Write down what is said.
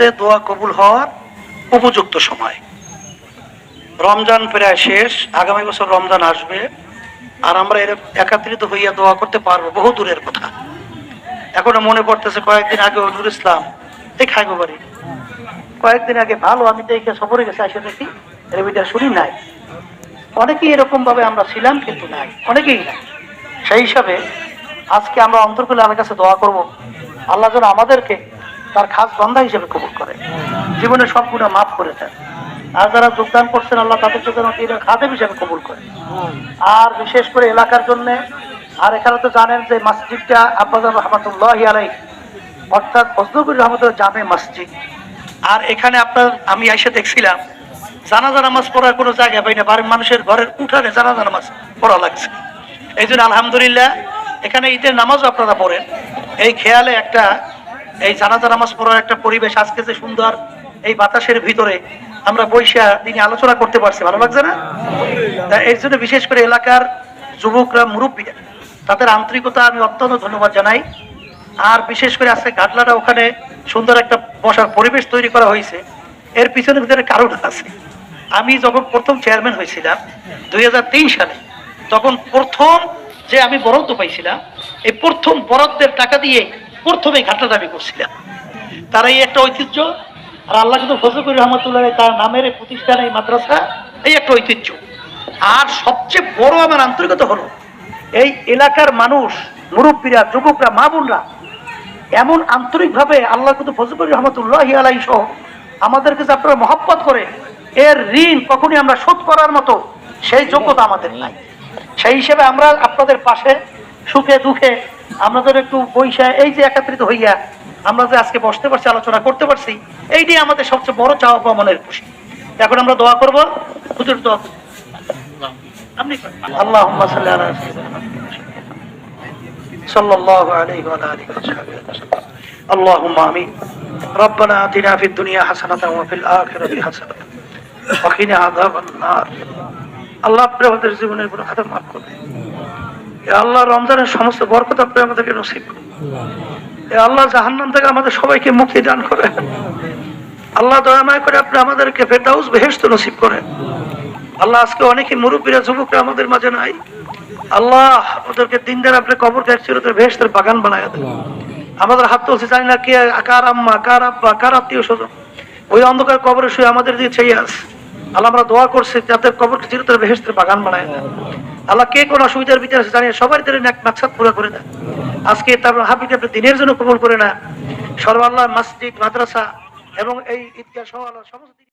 মুহূর্তে দোয়া কবুল হওয়ার উপযুক্ত সময়। রমজান প্রায় শেষ, আগামী বছর রমজান আসবে, আর আমরা এর একাত্রিত হইয়া দোয়া করতে পারব বহু দূরের কথা। এখনও মনে পড়তেছে, কয়েকদিন আগে নুর ইসলাম, এই খাইগো কয়েকদিন আগে ভালো, আমি দেখে সফরে গেছে এসে দেখি ভিতরে শুনি নাই। অনেকেই এরকম ভাবে আমরা ছিলাম কিন্তু নাই, অনেকেই নাই। সেই হিসাবে আজকে আমরা অন্তর্কুলে আমার কাছে দোয়া করব। আল্লাহ যেন আমাদেরকে তার খাস বান্ধা হিসেবে কবুল করে। জীবনে সব গুণা মাফ করে দেন। আর যারা যোগদান করছেন, আল্লাহ তাদেরকে যেন দিনের খাদেম হিসেবে কবুল করে আর বিশেষ করে এলাকার জন্য, আর এখানে তো জানেন যে মসজিদটা আব্বাস রহমতুল্লাহ আলাই অর্থাৎ ফজলুর রহমতুল্লাহ জামে মসজিদ। আর এখানে আপনার, আমি এসে দেখছিলাম, জানাজা নামাজ পড়ার কোনো জায়গা পাই না বাড়ির মানুষের ঘরের উঠানে জানাজা নামাজ পড়া লাগছে। এই জন্য আলহামদুলিল্লাহ, এখানে ঈদের নামাজও আপনারা পড়েন। এই খেয়ালে একটা এই জানাজা নামাজ পড়ার একটা পরিবেশ আজকে যে সুন্দর এই বাতাসের ভিতরে আমরা বৈশা তিনি আলোচনা করতে পারছি, ভালো লাগছে না? এর জন্য বিশেষ করে এলাকার যুবকরা, মুরব্বীরা, তাদের আন্তরিকতা আমি অত্যন্ত ধন্যবাদ জানাই। আর বিশেষ করে আজকে ঘাটলাটা ওখানে সুন্দর একটা বসার পরিবেশ তৈরি করা হয়েছে। এর পিছনে ভিতরে কারণ আছে। আমি যখন প্রথম চেয়ারম্যান হয়েছিলাম দুই হাজার তিন সালে, তখন প্রথম যে আমি বরাদ্দ পাইছিলাম, এই প্রথম বরাদ্দের টাকা দিয়ে প্রথমে ঘাটলাটা আমি করছিলাম। তারা এই একটা ঐতিহ্য, আর আল্লাহ কিন্তু ফজলুর রহমতুল্লাহ তার নামের প্রতিষ্ঠান, এই মাদ্রাসা, এই একটা ঐতিহ্য। আর সবচেয়ে বড় আমার আন্তরিকতা হলো, এই এলাকার মানুষ, মুরব্বীরা, যুবকরা, মা বোনরা, এমন আন্তরিকভাবে আল্লাহ কিন্তু ফজলুর রহমতুল্লাহ আলাই সহ আমাদেরকে যে আপনারা মহব্বত করে এর ঋণ কখনই আমরা শোধ করার মতো সেই যোগ্যতা আমাদের নাই। সেই হিসেবে আমরা আপনাদের পাশে সুখে দুঃখে আমরা যেন একটু বৈশা এই যে একত্রিত হইয়া আমরা যে আজকে বসতে পারছি আলোচনা করতে পারছি এইটাই আমাদের সবচেয়ে বড় চাওয়া পাওয়া মনের খুশি এখন আমরা দোয়া করব হুজুর দোয়া করুন। আপনি আল্লাহ صلى الله عليه وعلى اله وصحبه وسلم اللهم امين ربنا اتنا في الدنيا حسنه وفي الاخره حسنه وقنا عذاب النار আল্লাহ আপনি আমাদের জীবনের কোনো খাতা মাফ করবে আল্লাহ রমজানের সমস্ত বরকত আপনি আমাদেরকে নসিব করুন। এ আল্লাহ জাহান্নাম থেকে আমাদের সবাইকে মুক্তি দান করে আল্লাহ দয়াময় করে আপনি আমাদেরকে ফেরদাউস বেহেস্ত নসিব করেন। আল্লাহ আজকে অনেকে মুরব্বীরা, যুবকরা আমাদের মাঝে নাই। আল্লাহ ওদেরকে দিনদার আপনি কবর দেখছিল তোর ভেস্তের বাগান বানায় দেন। আমাদের হাত তুলছে, জানি না কে, কার আম্মা, কার আব্বা, কার আত্মীয় স্বজন। ওই অন্ধকার কবরে শুয়ে আমাদের দিয়ে চেয়ে আস আল্লাহ আমরা দোয়া করছি যাতে কবরকে চিরতরে ভেস্তের বাগান বানায় দেন। আল্লাহ কে কোন অসুবিধার ভিতরে আছে জানিয়ে ধরে এক মাকসাদ পুরো করে না আজকে তার হাবিকে আপনি দিনের জন্য কবল করে না সর্বাল্লাহ মসজিদ, মাদ্রাসা এবং এই ঈদগাহ সহ আল্লাহ সমস্ত